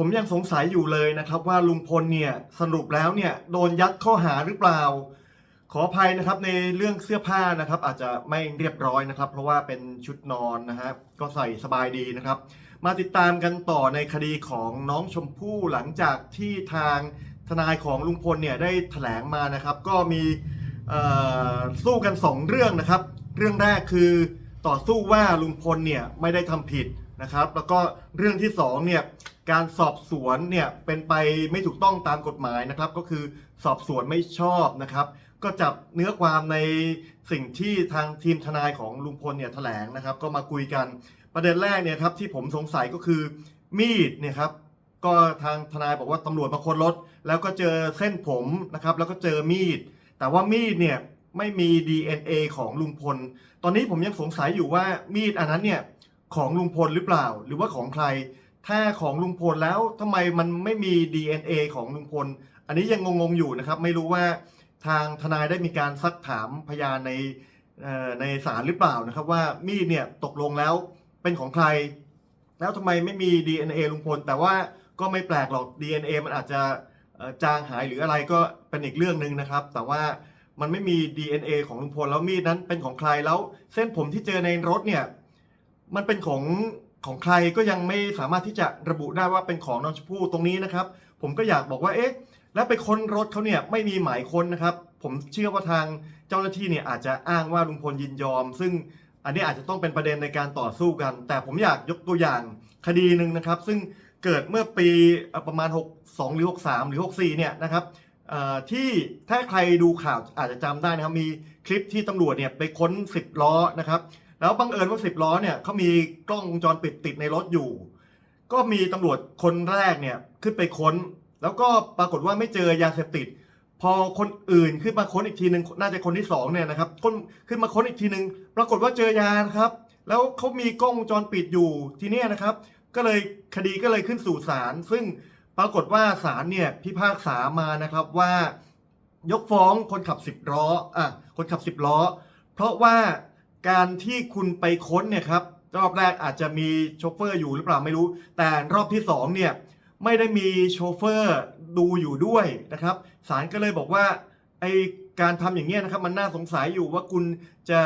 ผมยังสงสัยอยู่เลยนะครับว่าลุงพลเนี่ยสรุปแล้วเนี่ยโดนยัดข้อหาหรือเปล่า ขออภัยนะครับในเรื่องเสื้อผ้านะครับ อาจจะไม่เรียบร้อยนะครับ เพราะว่าเป็นชุดนอนนะฮะก็ใส่สบายดีนะครับ มาติดตามกันต่อในคดีของน้องชมพู่หลังจากที่ทางทนายของลุงพลเนี่ยได้แถลงมานะครับ ก็มีสู้กันสองเรื่องนะครับ เรื่องแรกคือต่อสู้ว่าลุงพลเนี่ยไม่ได้ทำผิด นะครับ แล้วก็เรื่องที่สองเนี่ยการสอบสวนเนี่ยเป็นไปไม่ถูกต้องตามกฎหมายนะครับ ก็คือสอบสวนไม่ชอบนะครับ ก็จับเนื้อความในสิ่งที่ทางทีมทนายของลุงพลเนี่ยแถลงนะครับ ก็มาคุยกันประเด็นแรกเนี่ยครับที่ผมสงสัยก็คือมีดเนี่ยครับก็ทางทนายบอกว่าตำรวจมาค้นรถ แล้วก็เจอเส้นผมนะครับ แล้วก็เจอมีด แต่ว่ามีดเนี่ยไม่มี DNA ของลุงพล ตอนนี้ผมยังสงสัยอยู่ว่ามีดอันนั้นเนี่ย ของลุงพลหรือเปล่า หรือว่าของใคร ถ้าของลุงพลแล้วทำไมมันไม่มี DNA ของลุงพล อันนี้ยังงงๆอยู่นะครับ ไม่รู้ว่าทางทนายได้มีการซักถามพยานในในศาลหรือเปล่านะครับ ว่ามีดเนี่ยตกลงแล้วเป็นของใคร แล้วทำไมไม่มี DNA ลุงพล แต่ว่าก็ไม่แปลกหรอก DNA มันอาจจะจางหายหรืออะไรก็เป็นอีกเรื่องหนึ่งนะครับ แต่ว่ามันไม่มี DNA ของลุงพลแล้วมีดนั้นเป็นของใครแล้ว เส้นผมที่เจอในรถเนี่ย มันเป็นของของใครก็ยังไม่สามารถที่จะระบุได้ว่าเป็นของน้องชมพู่ตรงนี้นะครับ ผมก็อยากบอกว่าเอ๊ะแล้วไปค้นรถเขาเนี่ยไม่มีหมายค้นนะครับ ผมเชื่อว่าทางเจ้าหน้าที่เนี่ยอาจจะอ้างว่าลุงพลยินยอม ซึ่งอันนี้อาจจะต้องเป็นประเด็นในการต่อสู้กัน แต่ผมอยากยกตัวอย่างคดีหนึ่งนะครับ ซึ่งเกิดเมื่อปีประมาณ 62 หรือ 63 หรือ 64 เนี่ยนะครับที่ถ้าใครดูข่าวอาจจะจำได้นะครับ มีคลิปที่ตำรวจเนี่ยไปค้น 10 ล้อนะครับ แล้วบังเอิญว่า10ล้อเนี่ยเขามีกล้องวงจรปิดติดในรถอยู่ ก็มีตำรวจคนแรกเนี่ยขึ้นไปค้น แล้วก็ปรากฏว่าไม่เจอยาเสพติด พอคนอื่นขึ้นมาค้นอีกทีหนึ่งน่าจะคนที่สองเนี่ยนะครับคนขึ้นมาค้นอีกทีหนึ่งปรากฏว่าเจอยานะครับ แล้วเขามีกล้องวงจรปิดอยู่ทีเนี้ยนะครับ ก็เลยคดีก็เลยขึ้นสู่ศาลซึ่งปรากฏว่าศาลเนี่ยพิพากษามานะครับว่ายกฟ้องคนขับสิบล้ออะคนขับสิบล้อ เพราะว่า การที่คุณไปค้นเนี่ยครับรอบแรกอาจจะมีโชเฟอร์อยู่หรือเปล่าไม่รู้ แต่รอบที่สองเนี่ยไม่ได้มีโชเฟอร์ดูอยู่ด้วยนะครับศาลก็เลยบอกว่าไอการทำอย่างเงี้ยนะครับมันน่าสงสัยอยู่ว่าคุณจะ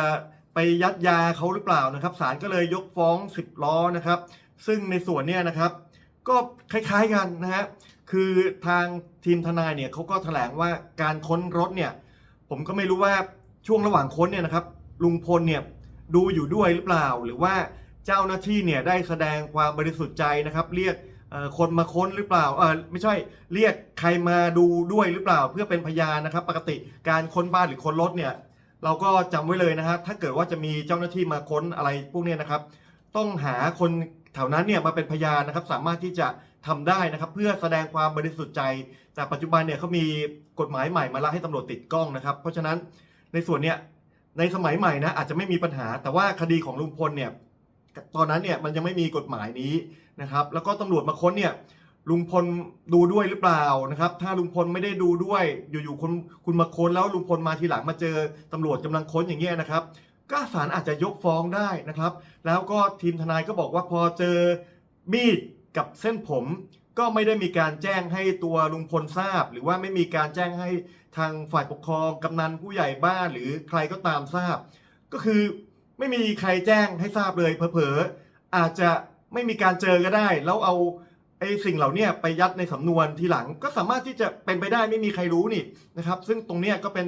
ไปยัดยาเขาหรือเปล่านะครับศาลก็เลยยกฟ้อง 10 ล้อนะครับ ซึ่งในส่วนเนี้ยนะครับ ก็คล้ายๆกันนะฮะคือทางทีมทนายเนี่ยเขาก็แถลงว่าการค้นรถเนี่ยผมก็ไม่รู้ว่าช่วงระหว่างค้นเนี่ยนะครับ ลุงพลเนี่ยดูอยู่ด้วยหรือเปล่า หรือว่าเจ้าหน้าที่เนี่ยได้แสดงความบริสุทธิ์ใจนะครับ เรียกคนมาค้นหรือเปล่าเออไม่ใช่เรียกใครมาดูด้วยหรือเปล่า เพื่อเป็นพยานนะครับ ปกติการค้นบ้านหรือค้นรถเนี่ยเราก็จำไว้เลยนะครับถ้าเกิดว่าจะมีเจ้าหน้าที่มาค้นอะไรพวกเนี้ยนะครับ ต้องหาคนแถวนั้นเนี่ยมาเป็นพยานนะครับ สามารถที่จะทำได้นะครับ เพื่อแสดงความบริสุทธิ์ใจ แต่ปัจจุบันเนี่ยเขามีกฎหมายใหม่มาล้วให้ตำรวจติดกล้องนะครับ เพราะฉะนั้นในส่วนเนี้ย ในสมัยใหม่นะอาจจะไม่มีปัญหา แต่ว่าคดีของลุงพลเนี่ยตอนนั้นเนี่ยมันยังไม่มีกฎหมายนี้นะครับแล้วก็ตำรวจมาค้นเนี่ยลุงพลดูด้วยหรือเปล่านะครับ ถ้าลุงพลไม่ได้ดูด้วย อยู่ๆคุณคุณมาค้นแล้วลุงพลมาทีหลังมาเจอตำรวจกำลังค้นอย่างเงี้ยนะครับ ก็ศาลอาจจะยกฟ้องได้นะครับ แล้วก็ทีมทนายก็บอกว่าพอเจอมีดกับเส้นผม ก็ไม่ได้มีการแจ้งให้ตัวลุงพลทราบ หรือว่าไม่มีการแจ้งให้ทางฝ่ายปกครองกำนันผู้ใหญ่บ้านหรือใครก็ตามทราบ ก็คือไม่มีใครแจ้งให้ทราบเลยเผลอๆอาจจะไม่มีการเจอก็ได้ แล้วเอาไอ้สิ่งเหล่านี้ไปยัดในสำนวนทีหลัง ก็สามารถที่จะเป็นไปได้ไม่มีใครรู้นี่นะครับ ซึ่งตรงเนี้ยก็เป็น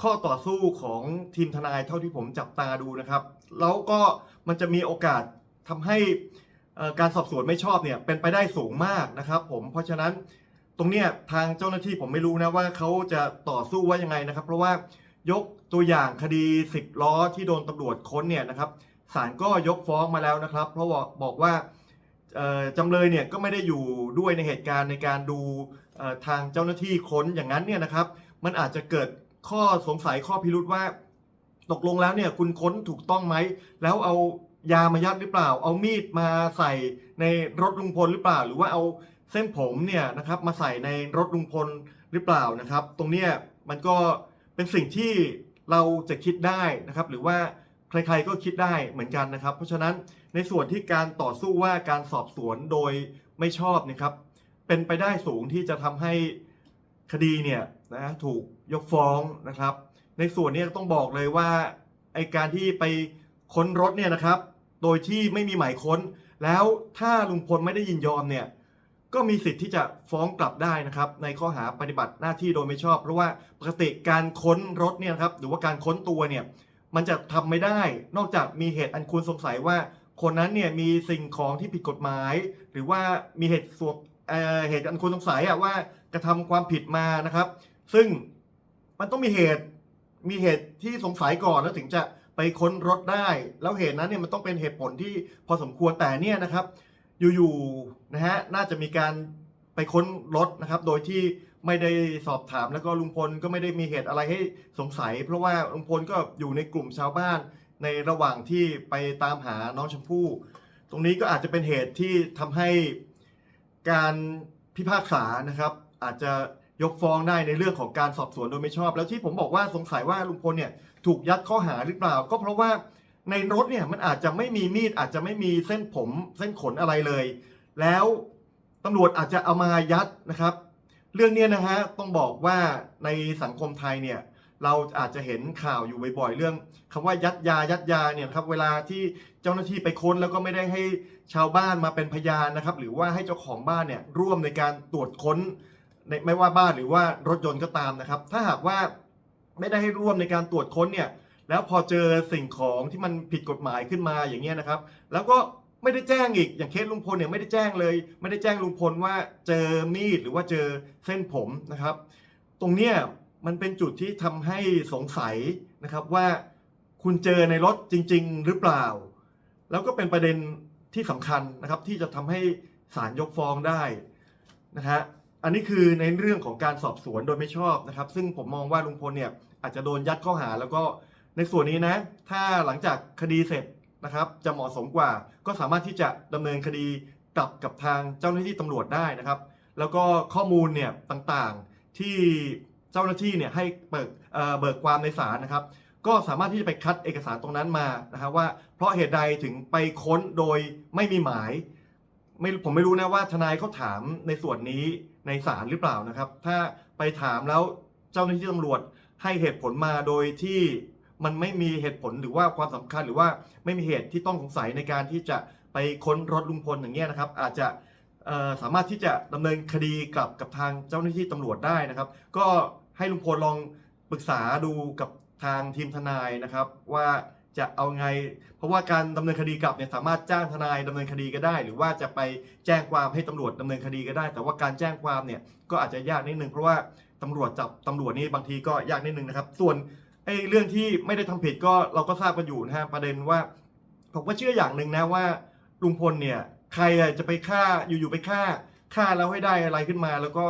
ข้อต่อสู้ของทีมทนายเท่าที่ผมจับตาดูนะครับ แล้วก็มันจะมีโอกาสทำให้ การสอบสวนไม่ชอบเนี่ยเป็นไปได้สูงมากนะครับ ผมเพราะฉะนั้นตรงเนี้ยทางเจ้าหน้าที่ผมไม่รู้นะว่าเขาจะต่อสู้ว่ายังไงนะครับ เพราะว่ายกตัวอย่างคดี 10 ล้อที่โดนตำรวจค้นเนี่ยนะครับศาลก็ยกฟ้องมาแล้วนะครับ เพราะว่าบอกว่าจำเลยเนี่ยก็ไม่ได้อยู่ด้วยในเหตุการณ์ในการดูทางเจ้าหน้าที่ค้นอย่างนั้นเนี่ยนะครับ มันอาจจะเกิดข้อสงสัยข้อพิรุษว่า ตกลงแล้วเนี่ยคุณค้นถูกต้องไหมแล้วเอา ยามายัดหรือเปล่า เอามีดมาใส่ในรถลุงพลหรือเปล่า หรือว่าเอาเส้นผมเนี่ยนะครับมาใส่ในรถลุงพลหรือเปล่านะครับ ตรงเนี้ยมันก็เป็นสิ่งที่เราจะคิดได้นะครับ หรือว่าใครๆก็คิดได้เหมือนกันนะครับ เพราะฉะนั้นในส่วนที่การต่อสู้ว่าการสอบสวนโดยไม่ชอบนะครับ เป็นไปได้สูงที่จะทำให้คดีเนี่ยนะถูกยกฟ้องนะครับ ในส่วนนี้ต้องบอกเลยว่าไอการที่ไปค้นรถเนี่ยนะครับ โดยที่ไม่มีหมายค้น แล้วถ้าลุงพลไม่ได้ยินยอมเนี่ยก็มีสิทธิ์ที่จะฟ้องกลับได้นะครับ ในข้อหาปฏิบัติหน้าที่โดยไม่ชอบ เพราะว่าปกติการค้นรถเนี่ยครับหรือว่าการค้นตัวเนี่ยมันจะทำไม่ได้ นอกจากมีเหตุอันควรสงสัยว่า คนนั้นเนี่ยมีสิ่งของที่ผิดกฎหมาย หรือว่ามีเหตุส่วมเเหตุอันควรสงสัยอะว่ากระทำความผิดมานะครับ ซึ่งมันต้องมีเหตุมีเหตุที่สงสัยก่อนแล้วถึงจะ ไปค้นรถได้ แล้วเหตุนั้นเนี่ยมันต้องเป็นเหตุผลที่พอสมควรแต่เนี่ยนะครับ อยู่ๆนะฮะน่าจะมีการไปค้นรถนะครับ โดยที่ไม่ได้สอบถามแล้วก็ลุงพลก็ไม่ได้มีเหตุอะไรให้สงสัย เพราะว่าลุงพลก็อยู่ในกลุ่มชาวบ้าน ในระหว่างที่ไปตามหาน้องชมพู่ ตรงนี้ก็อาจจะเป็นเหตุที่ทำให้การพิพากษานะครับ อาจจะยกฟ้องได้ในเรื่องของการสอบสวนโดยไม่ชอบ แล้วที่ผมบอกว่าสงสัยว่าลุงพลเนี่ย ถูกยัดข้อหาหรือเปล่า ก็เพราะว่าในรถเนี่ยมันอาจจะไม่มีมีดอาจจะไม่มีเส้นผมเส้นขนอะไรเลย แล้วตำรวจอาจจะเอามายัดนะครับ เรื่องนี้นะฮะต้องบอกว่าในสังคมไทยเนี่ยเราอาจจะเห็นข่าวอยู่บ่อยๆเรื่องคำว่ายัดยายัดยาเนี่ยครับเวลาที่เจ้าหน้าที่ไปค้นแล้วก็ไม่ได้ให้ชาวบ้านมาเป็นพยานนะครับ หรือว่าให้เจ้าของบ้านเนี่ยร่วมในการตรวจค้นในไม่ว่าบ้านหรือว่ารถยนต์ก็ตามนะครับ ถ้าหากว่า ไม่ได้ให้ร่วมในการตรวจค้นเนี่ยแล้วพอเจอสิ่งของที่มันผิดกฎหมายขึ้นมาอย่างเงี้ยนะครับ แล้วก็ไม่ได้แจ้งอีกอย่างเคสลุงพลเนี่ยไม่ได้แจ้งเลย ไม่ได้แจ้งลุงพลว่าเจอมีดหรือว่าเจอเส้นผมนะครับ ตรงเนี้ยมันเป็นจุดที่ทำให้สงสัยนะครับว่าคุณเจอในรถจริง ๆ หรือเปล่า แล้วก็เป็นประเด็นที่สำคัญนะครับที่จะทำให้ศาลยกฟ้องได้นะฮะ อันนี้คือในเรื่องของการสอบสวนโดยไม่ชอบนะครับ ซึ่งผมมองว่าลุงพลเนี่ยอาจจะโดนยัดข้อหา แล้วก็ในส่วนนี้นะ ถ้าหลังจากคดีเสร็จนะครับ จะเหมาะสมกว่า ก็สามารถที่จะดำเนินคดีกลับกับทางเจ้าหน้าที่ตำรวจได้นะครับ แล้วก็ข้อมูลเนี่ยต่างๆที่เจ้าหน้าที่เนี่ยให้เบิกเอ่อเบิกความในศาลนะครับ ก็สามารถที่จะไปคัดเอกสารตรงนั้นมานะครับว่าเพราะเหตุใดถึงไปค้นโดยไม่มีหมาย ไม่ผมไม่รู้นะว่าทนายเขาถามในส่วนนี้ในศาลหรือเปล่านะครับ ถ้าไปถามแล้วเจ้าหน้าที่ตำรวจให้เหตุผลมาโดยที่มันไม่มีเหตุผลหรือว่าความสำคัญหรือว่าไม่มีเหตุที่ต้องสงสัยในการที่จะไปค้นรถลุงพลอย่างเงี้ยนะครับ อาจจะสามารถที่จะดำเนินคดีกลับกับทางเจ้าหน้าที่ตำรวจได้นะครับ ก็ให้ลุงพลลองปรึกษาดูกับทางทีมทนายนะครับว่า จะเอาไง เพราะว่าการดำเนินคดีกลับเนี่ยสามารถจ้างทนายดำเนินคดีก็ได้ หรือว่าจะไปแจ้งความให้ตำรวจดำเนินคดีก็ได้ แต่ว่าการแจ้งความเนี่ยก็อาจจะยากนิดนึงเพราะว่าตำรวจจับตำรวจนี่บางทีก็ยากนิดนึงนะครับ ส่วนไอ้เรื่องที่ไม่ได้ทำผิดก็เราก็ทราบกันอยู่นะฮะประเด็นว่าผมก็เชื่ออย่างหนึ่งนะว่าลุงพลเนี่ยใครจะไปฆ่าอยู่ๆไปฆ่าฆ่าแล้วให้ได้อะไรขึ้นมาแล้วก็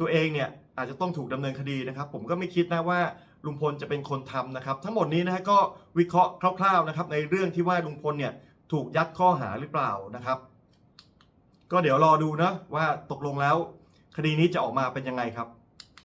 ตัวเองเนี่ยอาจจะต้องถูกดำเนินคดีนะครับ ผมก็ไม่คิดนะว่าลุงพลจะเป็นคนทำนะครับ ทั้งหมดนี้นะฮะก็วิเคราะห์คร่าวๆนะครับ ในเรื่องที่ว่าลุงพลเนี่ยถูกยัดข้อหาหรือเปล่านะครับ ก็เดี๋ยวรอดูนะว่าตกลงแล้ว คดีนี้จะออกมาเป็นยังไงครับ